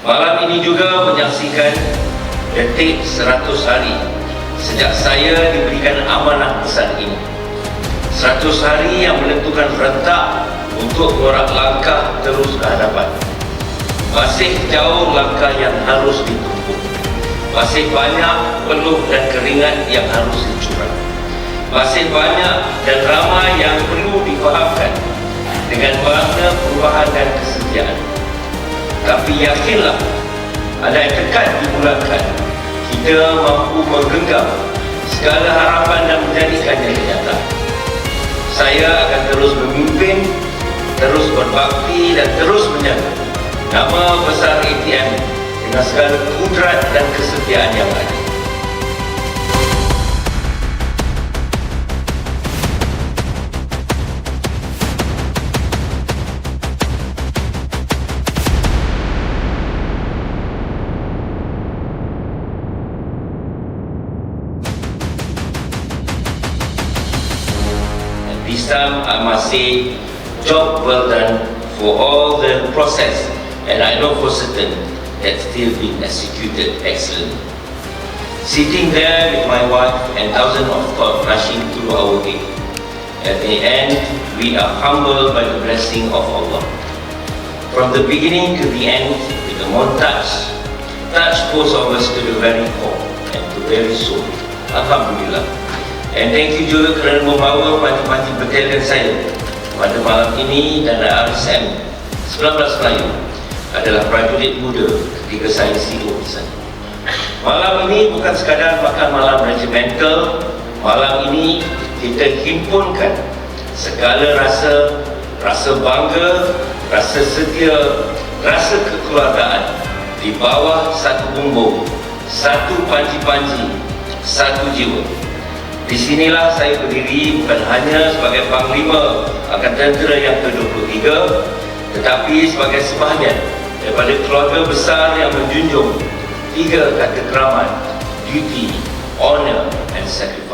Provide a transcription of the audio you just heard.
Malam ini juga menyaksikan detik 100 hari sejak saya diberikan amanah besar ini. 100 hari yang menentukan rentak untuk merak langkah terus ke hadapan. Masih jauh langkah yang harus ditempuh. Masih banyak peluh dan keringat yang harus dicurah. Masih banyak dan ramai yang perlu difahamkan dengan makna perubahan dan kesetiaan. Tapi yakinlah, ada yang dekat dimulakan, kita mampu menggenggam segala harapan dan menjadikannya nyata. Saya akan terus memimpin, terus berbakti dan terus menjaga nama besar ATM dengan segala kudrat dan kesetiaan yang ada. This time I must say, job well done for all the process and I know for certain that still being executed excellently. Sitting there with my wife and thousands of thoughts rushing through our head. At the end, we are humbled by the blessing of Allah. From the beginning to the end, with the montage, touch both of us to the very core and to very soul. Alhamdulillah. And thank you juga kerana membawa panti-panti bertalian saya pada malam ini dan RSM 19 Melayu adalah prajurit muda ketika saya CEO di sana. Malam ini bukan sekadar makan malam regimental, malam ini kita himpunkan segala rasa, rasa bangga, rasa setia, rasa kekeluargaan di bawah satu bumbung, satu panji-panji, satu jiwa. Di sinilah saya berdiri bukan hanya sebagai Panglima Angkatan Tentera yang ke-23 tetapi sebagai sebahagian daripada keluarga besar yang menjunjung tiga kata keramat, duty, honor and sacrifice.